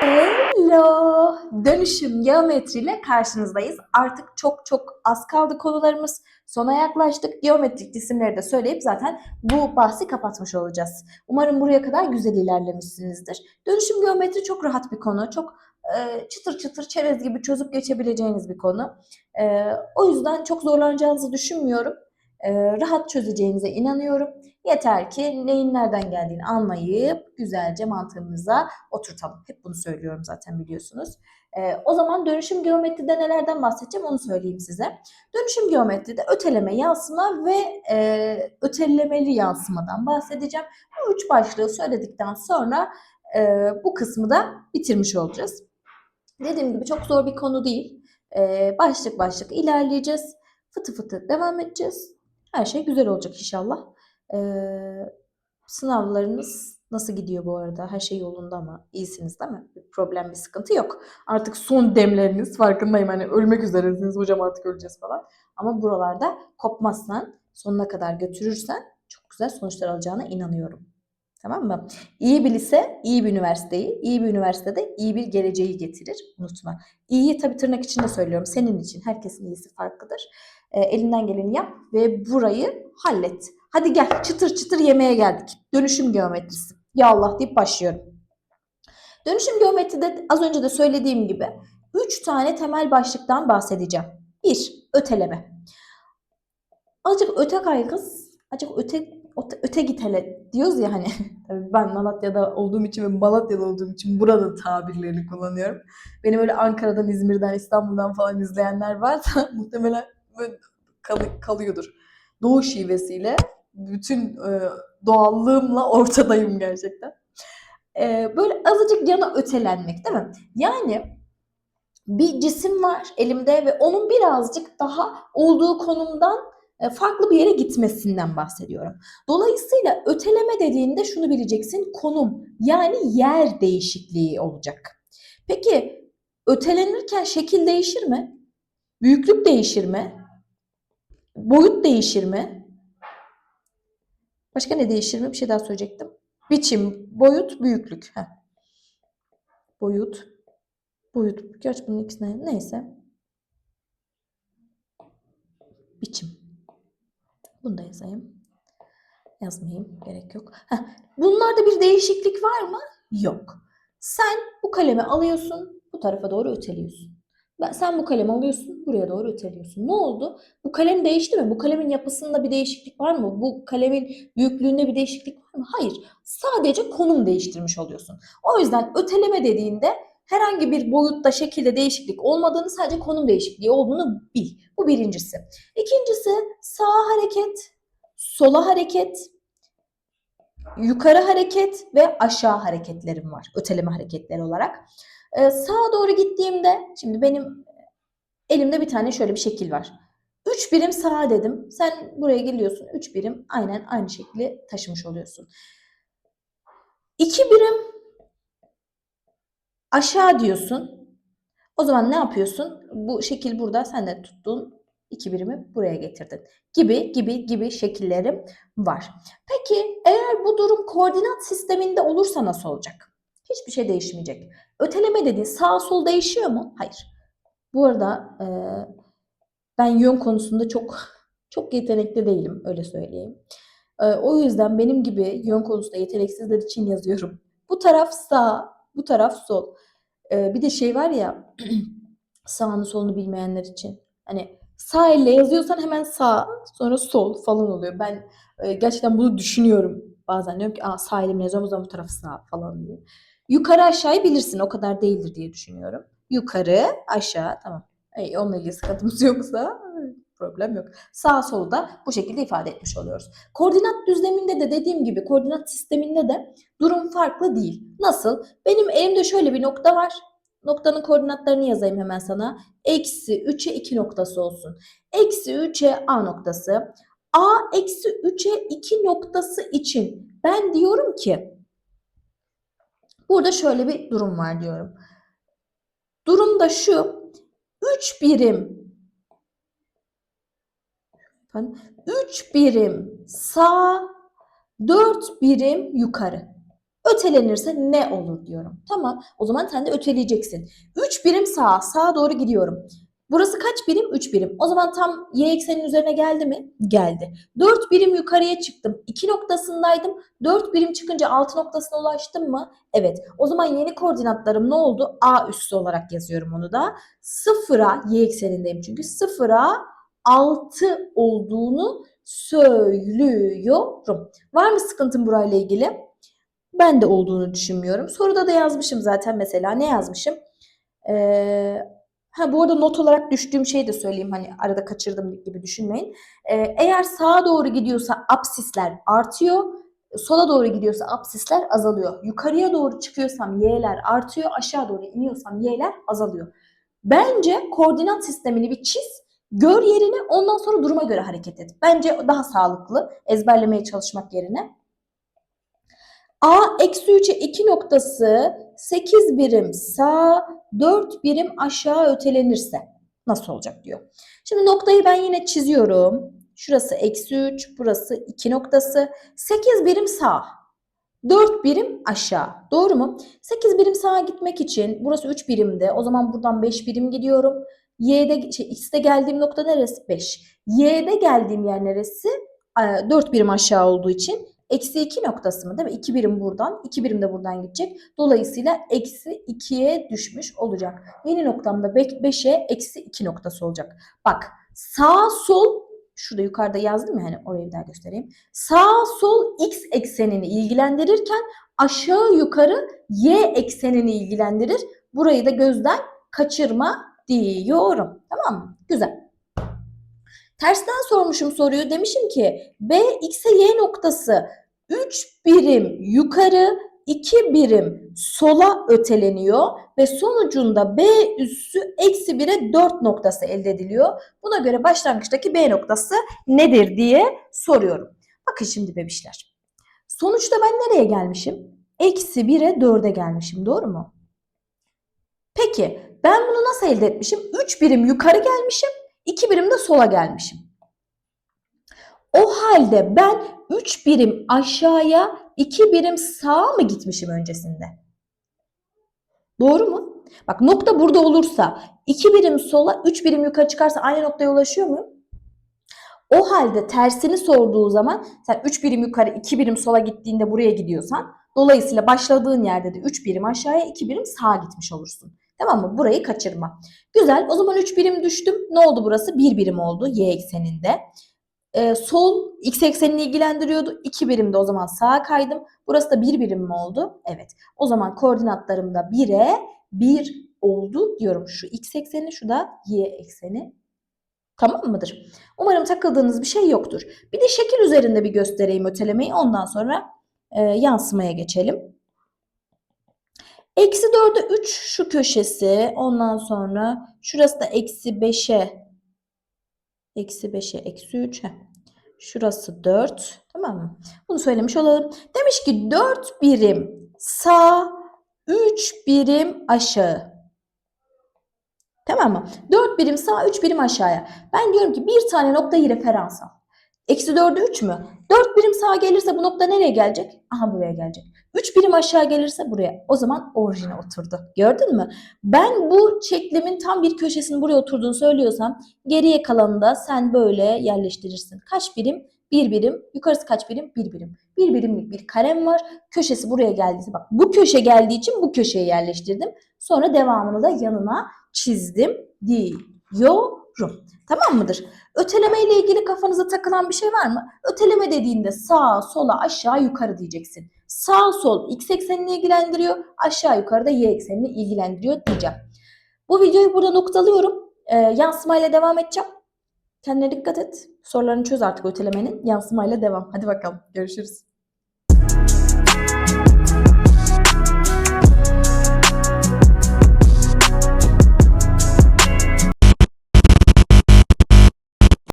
Hello! Dönüşüm geometriyle karşınızdayız. Artık çok çok az kaldı konularımız. Sona yaklaştık. Geometrik cisimleri de söyleyip zaten bu bahsi kapatmış olacağız. Umarım buraya kadar güzel ilerlemişsinizdir. Dönüşüm geometri çok rahat bir konu. Çok e, çıtır çıtır çerez gibi çözüp geçebileceğiniz bir konu. E, o yüzden çok zorlanacağınızı düşünmüyorum. E, rahat çözeceğinize inanıyorum. Yeter ki neyin nereden geldiğini anlayıp güzelce mantığımıza oturtalım. Hep bunu söylüyorum zaten biliyorsunuz. Ee, o zaman dönüşüm geometride nelerden bahsedeceğim onu söyleyeyim size. Dönüşüm geometride öteleme, yansıma ve e, ötelemeli yansımadan bahsedeceğim. Bu üç başlığı söyledikten sonra e, bu kısmı da bitirmiş olacağız. Dediğim gibi çok zor bir konu değil. E, başlık başlık ilerleyeceğiz. Fıtı fıtı devam edeceğiz. Her şey güzel olacak inşallah. Ee, sınavlarınız nasıl gidiyor bu arada? Her şey yolunda mı? İyisiniz değil mi? Bir problem, bir sıkıntı yok. Artık son demleriniz farkındayım. Hani ölmek üzeresiniz hocam artık öleceğiz falan. Ama buralarda kopmazsan, sonuna kadar götürürsen çok güzel sonuçlar alacağına inanıyorum. Tamam mı? İyi bir lise, iyi bir üniversiteyi, iyi bir üniversitede iyi bir geleceği getirir. Unutma. İyiyi tabii tırnak içinde söylüyorum. Senin için. Herkesin iyisi farklıdır. E, elinden geleni yap ve burayı hallet. Hadi gel çıtır çıtır yemeğe geldik. Dönüşüm geometrisi. Ya Allah deyip başlıyorum. Dönüşüm geometride az önce de söylediğim gibi 3 tane temel başlıktan bahsedeceğim. 1. Öteleme. Azıcık öte kaygız, azıcık öte, öte, öte git hele diyoruz ya hani. Tabii ben Malatya'da olduğum için ve Malatya'da olduğum için buranın tabirlerini kullanıyorum. Beni böyle Ankara'dan, İzmir'den, İstanbul'dan falan izleyenler varsa muhtemelen kal- kalıyordur. Doğu şivesiyle bütün e, doğallığımla ortadayım gerçekten. E, böyle azıcık yana ötelenmek değil mi? Yani bir cisim var elimde ve onun birazcık daha olduğu konumdan e, farklı bir yere gitmesinden bahsediyorum. Dolayısıyla öteleme dediğinde şunu bileceksin konum yani yer değişikliği olacak. Peki ötelenirken şekil değişir mi? Büyüklük değişir mi? Boyut değişir mi? Başka ne değişir mi? Bir şey daha söyleyecektim. Biçim, boyut, büyüklük. Heh. Boyut, boyut. Gerçi bunun ikisine neyse. Biçim. Bunu da yazayım. Yazmayayım. Gerek yok. Heh. Bunlarda bir değişiklik var mı? Yok. Sen bu kalemi alıyorsun, bu tarafa doğru öteliyorsun. Sen bu kalemi alıyorsun, buraya doğru öteliyorsun. Ne oldu? Bu kalem değişti mi? Bu kalemin yapısında bir değişiklik var mı? Bu kalemin büyüklüğünde bir değişiklik var mı? Hayır. Sadece konum değiştirmiş oluyorsun. O yüzden öteleme dediğinde herhangi bir boyutta, şekilde değişiklik olmadığını, sadece konum değişikliği olduğunu bil. Bu birincisi. İkincisi sağa hareket, sola hareket, yukarı hareket ve aşağı hareketlerim var. Öteleme hareketleri olarak. Ee, sağa doğru gittiğimde, şimdi benim elimde bir tane şöyle bir şekil var. 3 birim sağa dedim. Sen buraya geliyorsun. 3 birim aynen aynı şekli taşımış oluyorsun. 2 birim aşağı diyorsun. O zaman ne yapıyorsun? Bu şekil burada. Sen de tuttun. 2 birimi buraya getirdin. Gibi gibi gibi şekillerim var. Peki eğer bu durum koordinat sisteminde olursa nasıl olacak? Hiçbir şey değişmeyecek. Öteleme dediğin sağ sol değişiyor mu? Hayır. Bu arada e, ben yön konusunda çok çok yetenekli değilim öyle söyleyeyim. E, o yüzden benim gibi yön konusunda yeteneksizler için yazıyorum. Bu taraf sağ, bu taraf sol. E, bir de şey var ya sağını solunu bilmeyenler için. Hani sağ elle yazıyorsan hemen sağ, sonra sol falan oluyor. Ben e, gerçekten bunu düşünüyorum. Bazen diyorum ki Aa, sağ elimle yazıyorum o zaman bu tarafı sağ falan diye. Yukarı aşağıyı bilirsin. O kadar değildir diye düşünüyorum. Yukarı, aşağı. Tamam. Ey, onunla ilgili sıkıntımız yoksa problem yok. Sağ solu da bu şekilde ifade etmiş oluyoruz. Koordinat düzleminde de dediğim gibi koordinat sisteminde de durum farklı değil. Nasıl? Benim elimde şöyle bir nokta var. Noktanın koordinatlarını yazayım hemen sana. Eksi 3'e 2 noktası olsun. Eksi 3'e A noktası. A eksi 3'e 2 noktası için ben diyorum ki Burada şöyle bir durum var diyorum. Durum da şu. 3 birim 3 birim sağ, 4 birim yukarı. Ötelenirse ne olur diyorum. Tamam o zaman sen de öteleyeceksin. 3 birim sağa, sağa doğru gidiyorum. Burası kaç birim? 3 birim. O zaman tam y eksenin üzerine geldi mi? Geldi. 4 birim yukarıya çıktım. 2 noktasındaydım. 4 birim çıkınca 6 noktasına ulaştım mı? Evet. O zaman yeni koordinatlarım ne oldu? A üssü olarak yazıyorum onu da. Sıfıra, y eksenindeyim çünkü. Sıfıra 6 olduğunu söylüyorum. Var mı sıkıntım burayla ilgili? Ben de olduğunu düşünmüyorum. Soruda da yazmışım zaten mesela. Ne yazmışım? Ee, ha bu arada not olarak düştüğüm şeyi de söyleyeyim. Hani arada kaçırdım gibi düşünmeyin. Ee, eğer sağa doğru gidiyorsa apsisler artıyor. Sola doğru gidiyorsa apsisler azalıyor. Yukarıya doğru çıkıyorsam y'ler artıyor. Aşağı doğru iniyorsam y'ler azalıyor. Bence koordinat sistemini bir çiz. Gör yerini ondan sonra duruma göre hareket et. Bence daha sağlıklı ezberlemeye çalışmak yerine. A eksi 3'e 2 noktası 8 birim sağ 4 birim aşağı ötelenirse nasıl olacak diyor. Şimdi noktayı ben yine çiziyorum. Şurası eksi 3 burası 2 noktası 8 birim sağ 4 birim aşağı. Doğru mu? 8 birim sağa gitmek için burası 3 birimde. O zaman buradan 5 birim gidiyorum. Y'de şey, X'te geldiğim nokta neresi? 5. Y'de geldiğim yer neresi? 4 birim aşağı olduğu için eksi 2 noktası mı değil mi? 2 birim buradan, 2 birim de buradan gidecek. Dolayısıyla eksi 2'ye düşmüş olacak. Yeni noktamda 5'e eksi 2 noktası olacak. Bak sağ sol şurada yukarıda yazdım ya hani orayı bir daha göstereyim. Sağ sol x eksenini ilgilendirirken aşağı yukarı y eksenini ilgilendirir. Burayı da gözden kaçırma diyorum. Tamam mı? Güzel. Tersten sormuşum soruyu. Demişim ki B x'e y noktası 3 birim yukarı 2 birim sola öteleniyor ve sonucunda B üssü eksi 1'e 4 noktası elde ediliyor. Buna göre başlangıçtaki B noktası nedir diye soruyorum. Bakın şimdi bebişler. Sonuçta ben nereye gelmişim? Eksi 1'e 4'e gelmişim doğru mu? Peki ben bunu nasıl elde etmişim? 3 birim yukarı gelmişim, 2 birim de sola gelmişim. O halde ben 3 birim aşağıya, 2 birim sağa mı gitmişim öncesinde? Doğru mu? Bak nokta burada olursa 2 birim sola, 3 birim yukarı çıkarsa aynı noktaya ulaşıyor muyum? O halde tersini sorduğu zaman sen 3 birim yukarı, 2 birim sola gittiğinde buraya gidiyorsan dolayısıyla başladığın yerde de 3 birim aşağıya, 2 birim sağa gitmiş olursun. Tamam mı? Burayı kaçırma. Güzel. O zaman 3 birim düştüm. Ne oldu burası? 1 birim oldu y ekseninde. Ee, sol x eksenini ilgilendiriyordu. 2 birim de o zaman sağa kaydım. Burası da 1 birim mi oldu? Evet. O zaman koordinatlarım da 1'e 1 oldu diyorum. Şu x ekseni, şu da y ekseni. Tamam mıdır? Umarım takıldığınız bir şey yoktur. Bir de şekil üzerinde bir göstereyim ötelemeyi. Ondan sonra e, yansımaya geçelim. Eksi 4'e 3 şu köşesi. Ondan sonra şurası da eksi 5'e eksi 5'e eksi 3. Heh. Şurası 4. Tamam mı? Bunu söylemiş olalım. Demiş ki 4 birim sağ 3 birim aşağı. Tamam mı? 4 birim sağ 3 birim aşağıya. Ben diyorum ki bir tane noktayı referans al. Eksi 4'e 3 mü? 4 birim sağa gelirse bu nokta nereye gelecek? Aha buraya gelecek. 3 birim aşağı gelirse buraya. O zaman orijine oturdu. Gördün mü? Ben bu şeklimin tam bir köşesinin buraya oturduğunu söylüyorsam geriye kalanını da sen böyle yerleştirirsin. Kaç birim? Bir birim. Yukarısı kaç birim? Bir birim. Bir birimlik bir karem var. Köşesi buraya geldiyse bak bu köşe geldiği için bu köşeye yerleştirdim. Sonra devamını da yanına çizdim diyorum. Tamam mıdır? Öteleme ile ilgili kafanıza takılan bir şey var mı? Öteleme dediğinde sağa, sola, aşağı, yukarı diyeceksin. Sağ, sol x eksenini ilgilendiriyor. Aşağı, yukarı da y eksenini ilgilendiriyor diyeceğim. Bu videoyu burada noktalıyorum. Ee, yansımayla devam edeceğim. Kendine dikkat et. Sorularını çöz artık ötelemenin. Yansımayla devam. Hadi bakalım. Görüşürüz.